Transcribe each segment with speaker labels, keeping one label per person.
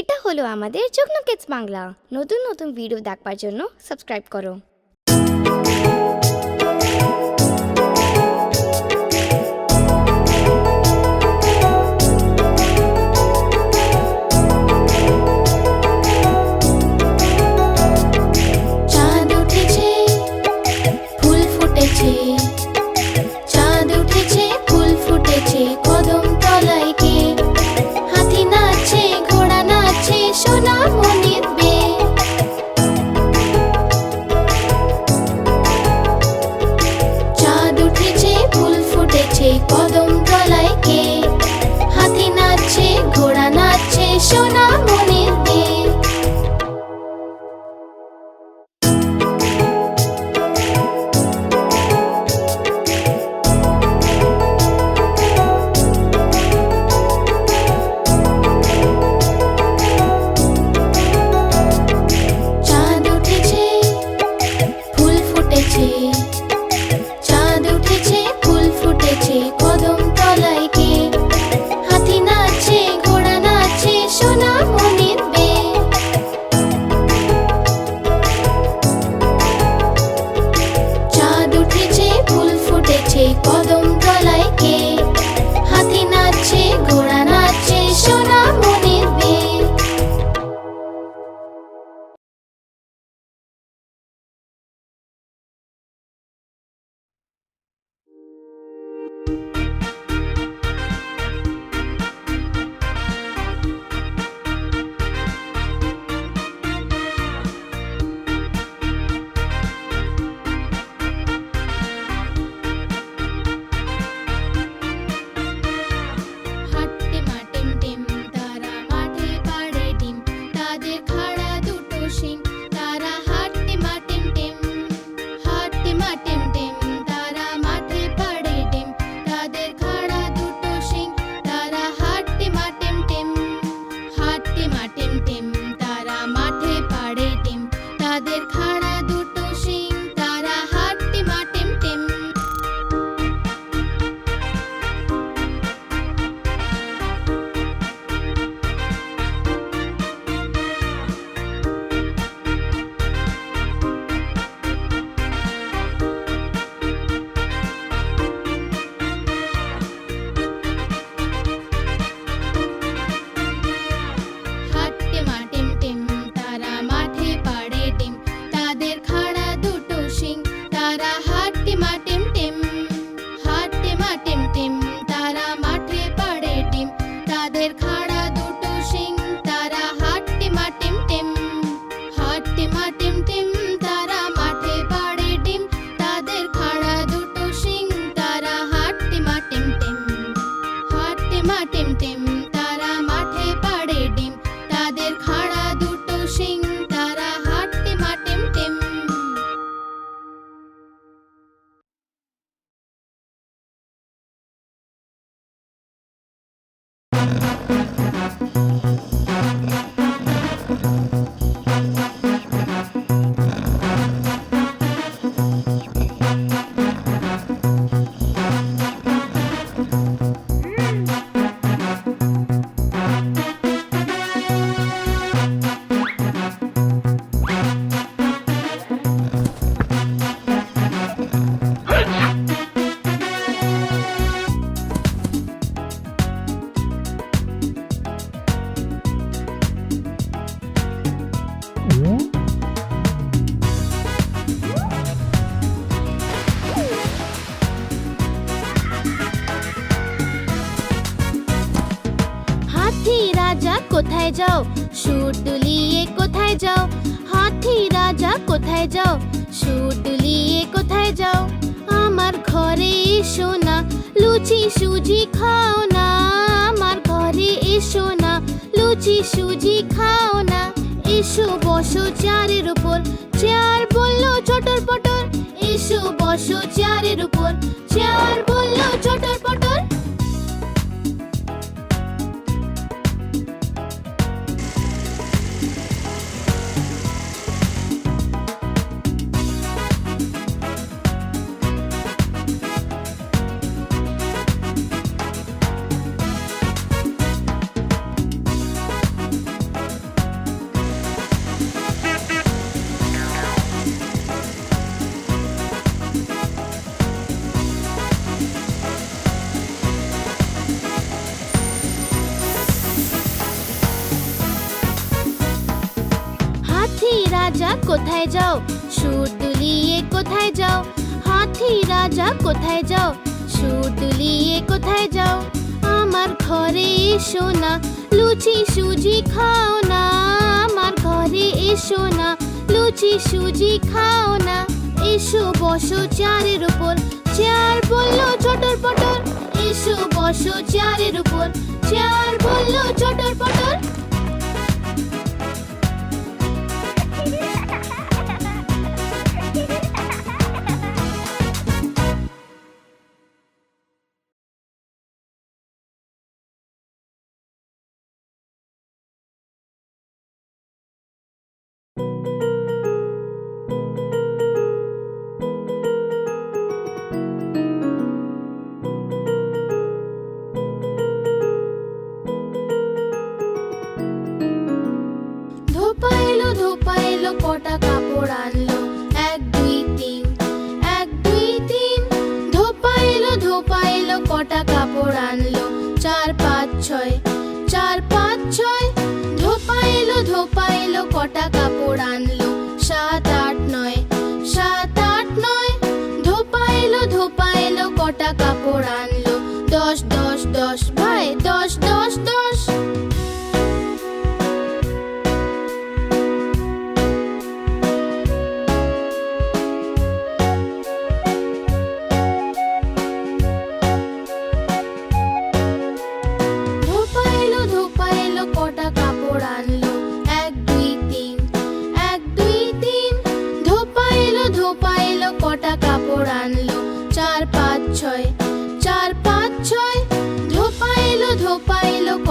Speaker 1: এটা হলো আমাদের চোখ কেটস বাংলা। নতুন নতুন ভিডিও দেখবার জন্য সাবস্ক্রাইব করো।
Speaker 2: কোথায় যাও? সুর তুলিয়ে কোথায় যাও? হাতি, রাজা কোথায় যাও? সুর তুলিয়ে কোথায় যাও? আমার ঘরে এসো না, লুচি সুজি খাও না। আমার ঘরে এসো না, লুচি সুজি খাও না। এসো, বসো চারের উপর। চেয়ার বলল চটর পটর এসো, বসো চারের উপর। চেয়ার বলল চটর পটর
Speaker 1: কোথায় যাও? সুর দুলিয়ে কোথায় যাও? আমার ঘরে এসো না, লুচি সুজি খাও না। আমার ঘরে এসো না, লুচি সুজি খাও না। এসো বসো চেয়ারের উপর চেয়ার বলল চটর পটর। এসো বসো চেয়ারের উপর চেয়ার বলল চটর পটর। ছয়, চার, পাঁচ, ছয় ধোপা এলো ধোপা এলো কটা কাপড় আনলো? সাত, আট, নয়, সাত, আট, নয় ধোপা এলো ধোপা এলো কটা কাপড় আনলো? দশ দশ দশ, ভাই, দশ দশ দশ।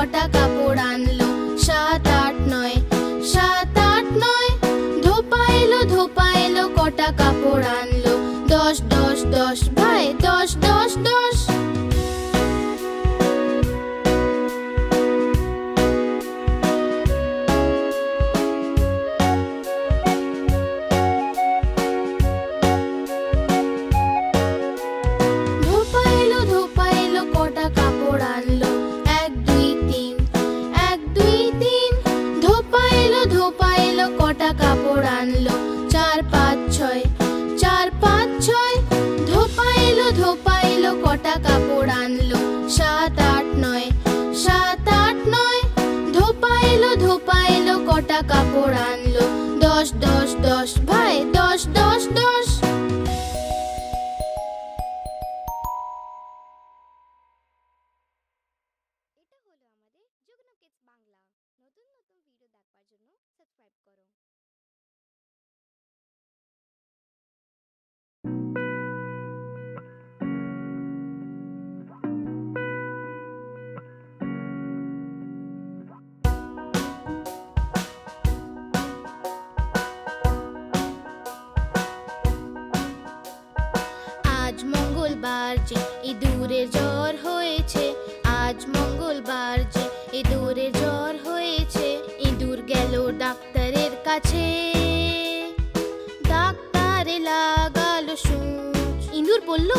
Speaker 1: কটা কাপড় আনলো? সাত, আট, নয়। সাত, আট, নয়। ধোপা এলো ধোপা এলো, কটা কাপড় আনলো? কাপড় আনলো। দশ দশ দশ ভাই দশ দশ। ডাক্তারে লাগালো সূচ। ইন্দুর বলল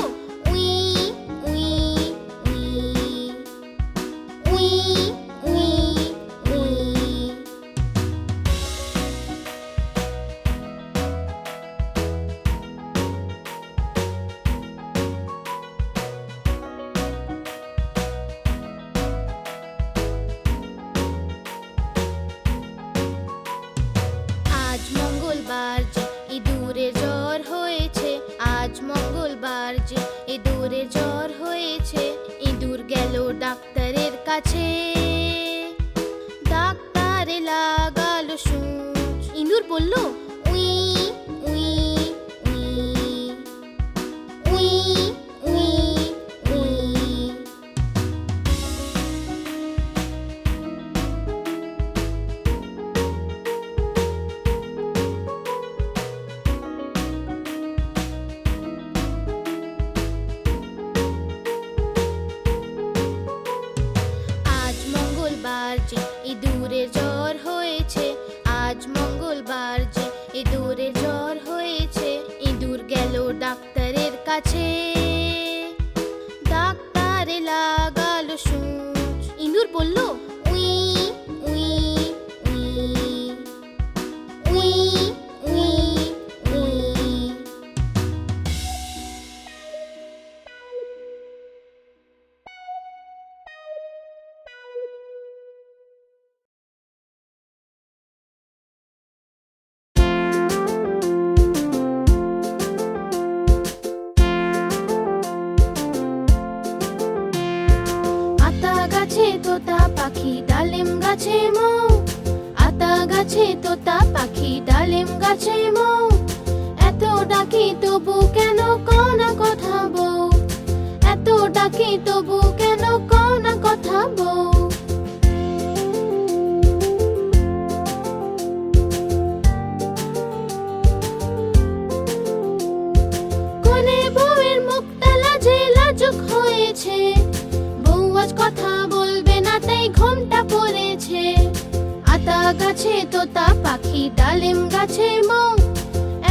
Speaker 1: গাছে তোতা পাখি, ডালিম গাছে মৌ।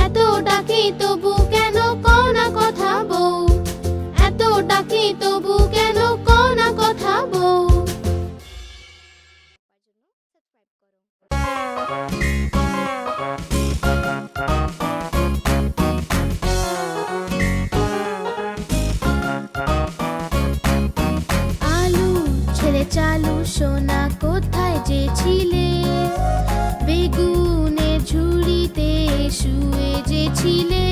Speaker 1: এত ডাকি তবু কেন কনা কথা বউ এত ডাকি তবু কেন কনা কথা বউ শুয়ে যে ছিলে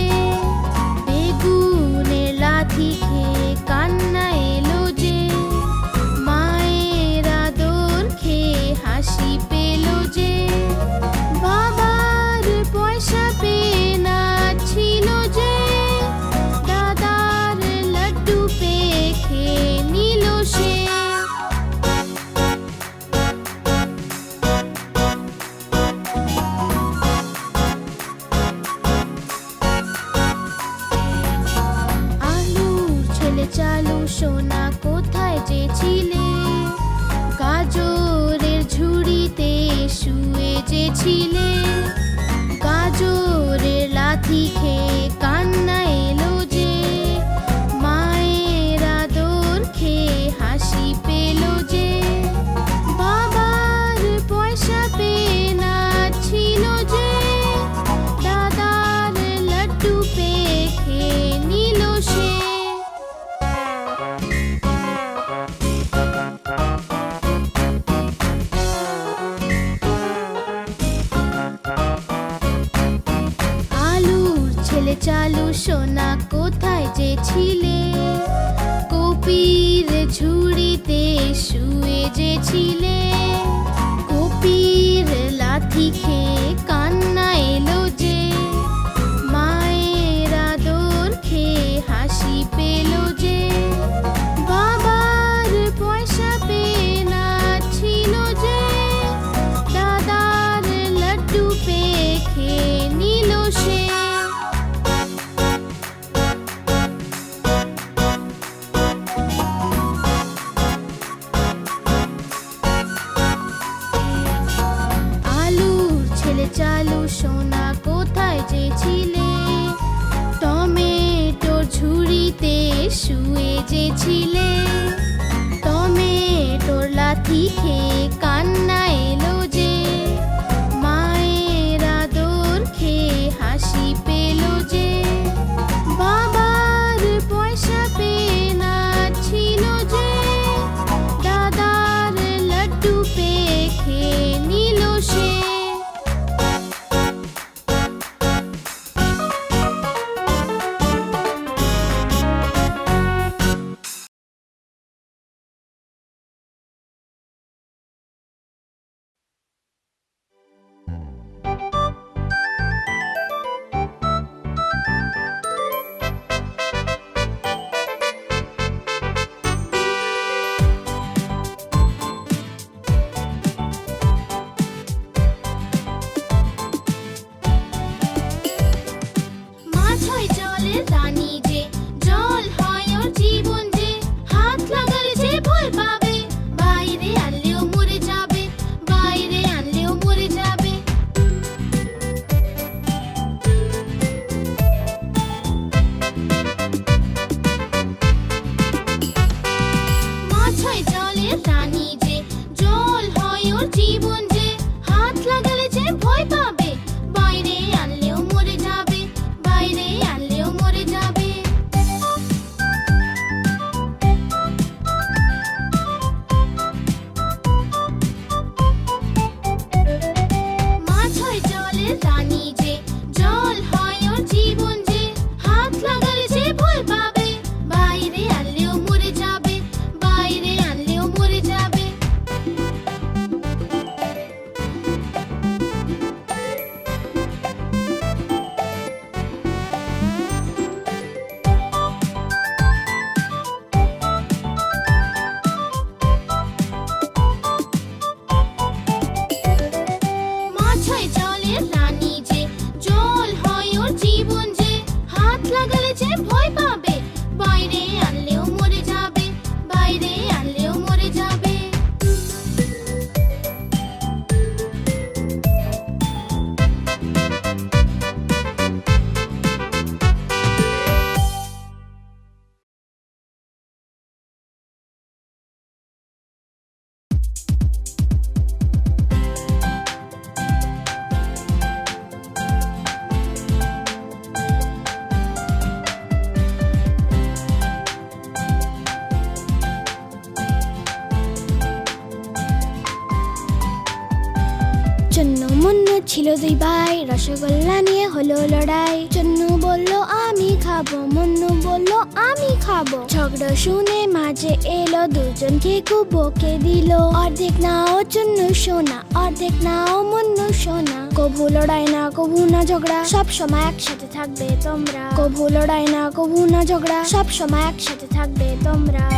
Speaker 3: দুই ভাই রসগোল্লা নিয়ে হলো লড়াই। চন্নু বলল, আমি খাব। মুন্নু বলল, আমি খাব। ঝগড়া শুনে মাঝে এলো দুজনকে খুব বকে দিল। অর্ধেক নাও চন্নু সোনা, অর্ধেক নাও মুন্নু সোনা। কভু লড়াই না, কভু না ঝগড়া, সব সময় একসাথে থাকবে তোমরা। কভু লড়াই না, কভু না ঝগড়া, সব সময় একসাথে থাকবে তোমরা।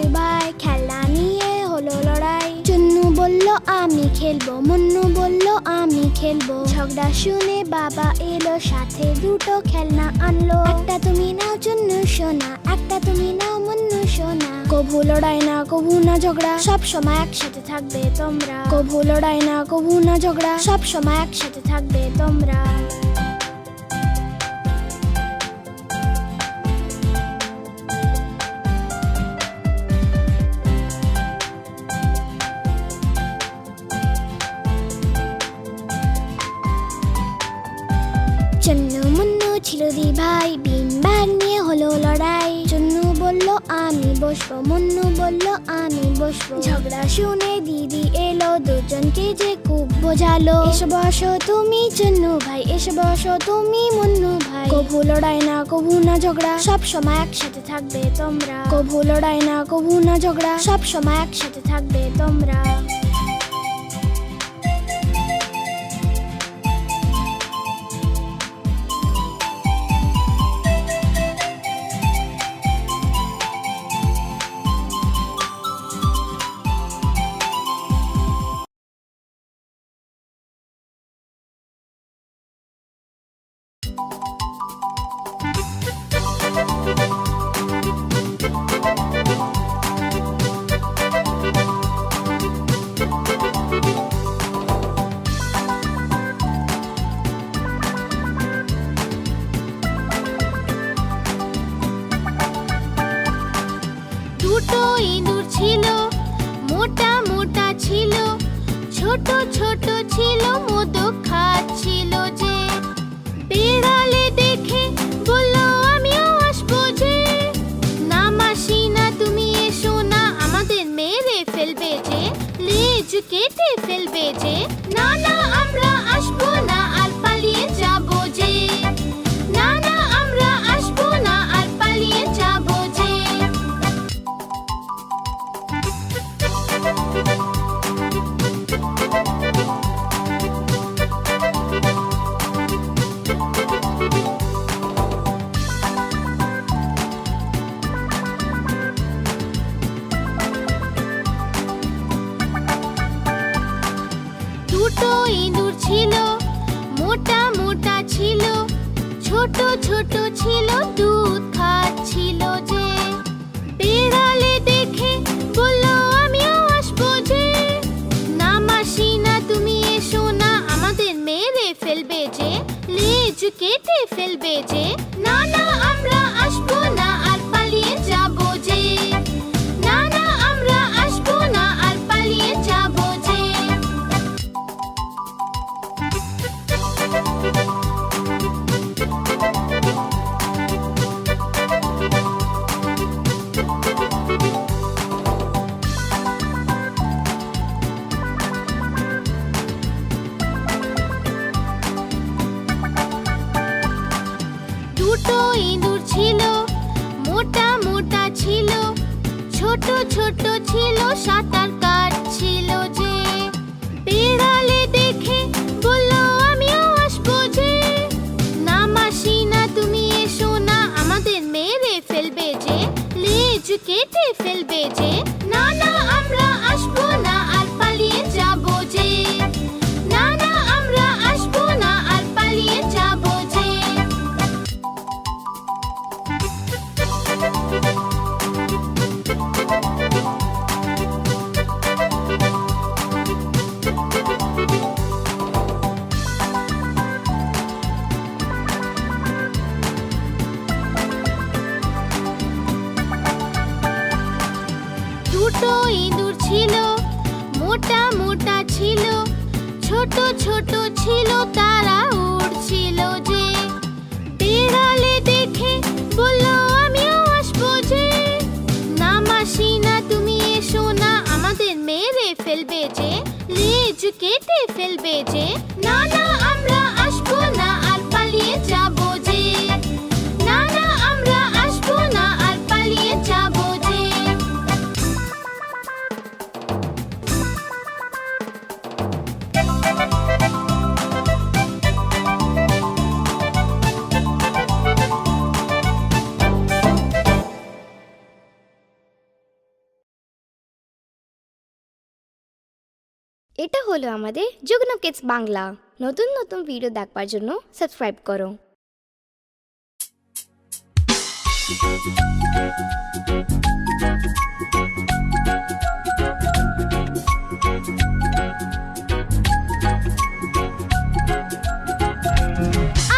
Speaker 3: ভাই, খেলা নিয়ে হলো লড়াই। চন্নু বলল, আমি খেলব। মুন্নু বলল, আমি খেলব। ঝগড়া শুনে বাবা এলো, সাথে দুটো খেলনা আনলো। একটা তুমি নাও চন্নু সোনা, একটা তুমি নাও মুন্নু সোনা। কভু লড়াই না, কভু না ঝগড়া, সব সময় একসাথে থাকবে তোমরা। কভু লড়াই না, কভু না ঝগড়া, সব সময় একসাথে থাকবে তোমরা। ভাই বিন ব্যাগ নিয়ে হলো লড়াই। চন্নু বলল, আমি বসবো। মুন্নু বলল, আমি বসবো। ঝগড়া শুনে দিদি এলো, দুজনকে যে খুব বোঝালো। এসে বসো তুমি চুন্নু ভাই, এসে বসো তুমি মুন্নু ভাই। কভু লড়াই না, কভু না ঝগড়া, সব সময় একসাথে থাকবে তোমরা। কভু লড়াই না, কভু না ঝগড়া, সব সময় একসাথে থাকবে তোমরা।
Speaker 1: ছোট ছোট ছিল মধু খাচ্ছিল যে। বিড়ালে দেখে বলল, আমিও আসব যে। না মাসি, না তুমি এসো না, আমাদের মেরে ফেলবে যে, লেজ কেটে ফেলবে যে। না না, আমরা আসব না। ছোট ছোট ছিল, দুধ খাচ্ছিল যে। বিড়ালে দেখে বলল, আমিও আসব যে। না মাসি, না তুমি এসো না, আমাদের মেরে ফেলবে যে, লেজ কেটে ফেলবে যে। না না, আমরা ইঁদুর ছিল? মোটা মোটা ছিল। ছোট ছোট ছিল, সাঁতার যে। দেখে আমিও আসব যে। না তুমি এসো না, আমাদের ফেলবে যে কেটে ফেলবে যে। না না, আমরা আসব না। মোটা মোটা ছিল, ছোট ছোট ছিল, তারা উড়ছিল যে। দেখে আমিও আসব যে। তুমি এসো না, আমাদের ফেলবে যে কেটে ফেলবে যে। না না, আমরা আসব না, আর পালিয়ে যাব যে।
Speaker 4: এটা হলো আমাদের যুগ্ন কিডস বাংলা। নতুন নতুন ভিডিও দেখবার জন্য সাবস্ক্রাইব করো।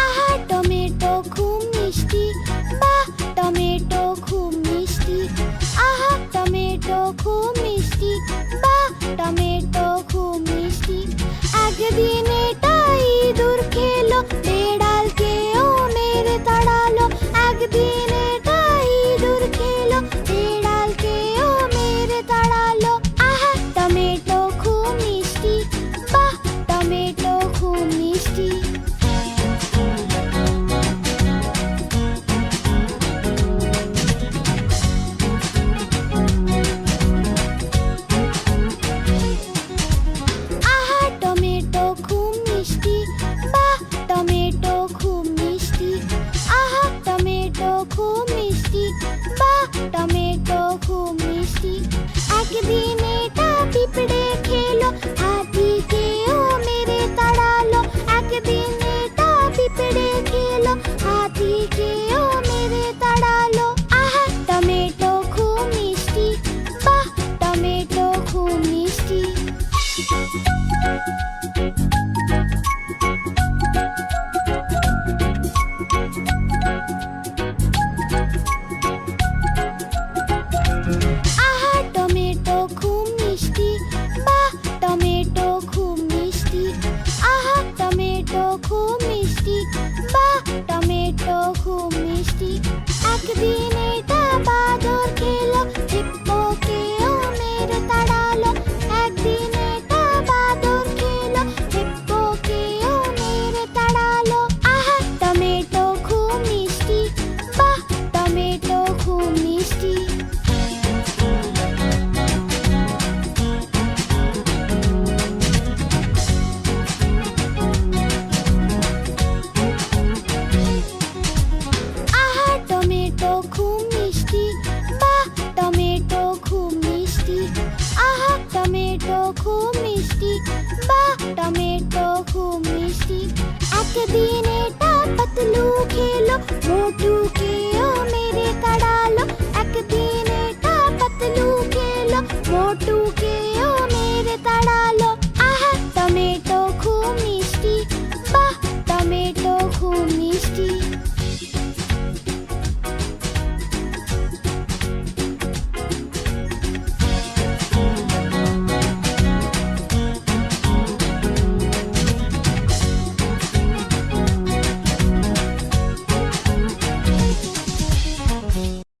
Speaker 3: আহা, টমেটো খুব মিষ্টি। বাহ, টমেটো খুব মিষ্টি। টমেটো খুব মিষ্টি। বাহ, টমেটো Thank you. খুব মিষ্টি একদিন এটা পাতলু খেলো মোটু